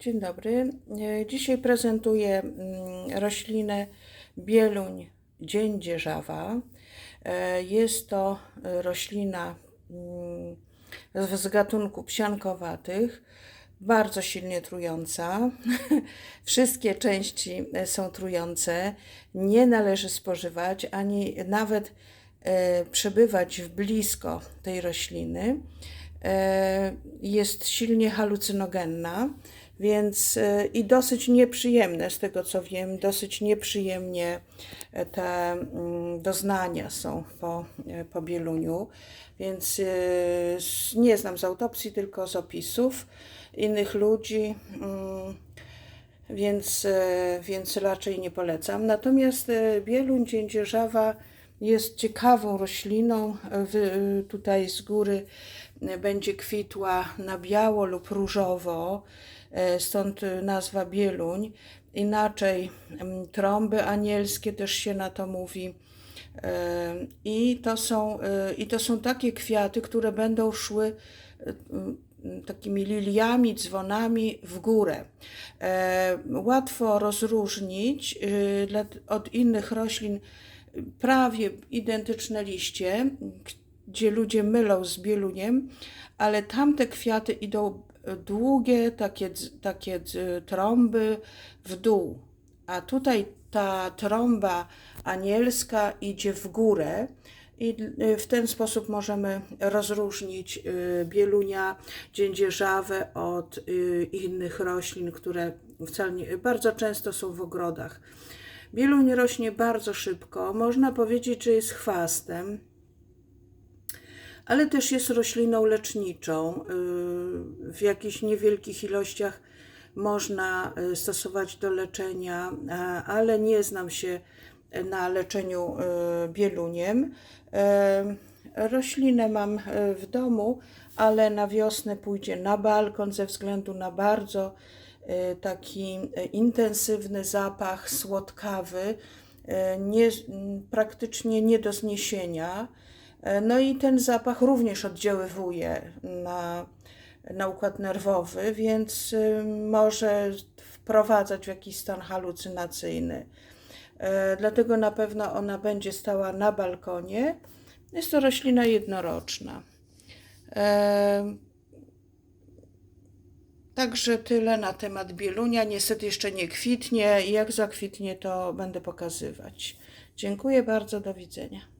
Dzień dobry. E, Dzisiaj prezentuję mm, roślinę bieluń dziędzierzawa. E, Jest to e, roślina mm, z gatunku psiankowatych, bardzo silnie trująca. Wszystkie części są trujące. Nie należy spożywać ani nawet przebywać w blisko tej rośliny. Jest silnie halucynogenna, więc e, i dosyć nieprzyjemne, z tego co wiem, dosyć nieprzyjemnie e, te mm, doznania są po, e, po bieluniu, więc nie znam z autopsji, tylko z opisów innych ludzi. mm, więc, więc raczej nie polecam. Natomiast bieluń dziędzierzawa jest ciekawą rośliną. E, wy- Tutaj z góry e, będzie kwitła na biało lub różowo, e, stąd e, nazwa bieluń. Inaczej trąby anielskie też się na to mówi. E, I to są, e, i to są takie kwiaty, które będą szły e, takimi liliami, dzwonami w górę. E, Łatwo rozróżnić dla- od innych roślin prawie identyczne liście, gdzie ludzie mylą z bieluniem, ale tamte kwiaty idą długie, takie, takie trąby w dół. A tutaj ta trąba anielska idzie w górę i y, w ten sposób możemy rozróżnić y, bielunia dziędzierzawę od y, innych roślin, które wcale nie, bardzo często są w ogrodach. Bieluń rośnie bardzo szybko, można powiedzieć, że jest chwastem, ale też jest rośliną leczniczą. W jakichś niewielkich ilościach można stosować do leczenia, ale nie znam się na leczeniu y, bieluniem. Y, Roślinę mam y, w domu, ale na wiosnę pójdzie na balkon ze względu na bardzo taki intensywny zapach, słodkawy, nie, praktycznie nie do zniesienia. E, No i ten zapach również oddziaływuje na, na układ nerwowy, więc może wprowadzać w jakiś stan halucynacyjny. E, Dlatego na pewno ona będzie stała na balkonie. Jest to roślina jednoroczna. E, Także tyle na temat bielunia. Niestety jeszcze nie kwitnie. Jak zakwitnie, to będę pokazywać. Dziękuję bardzo. Do widzenia.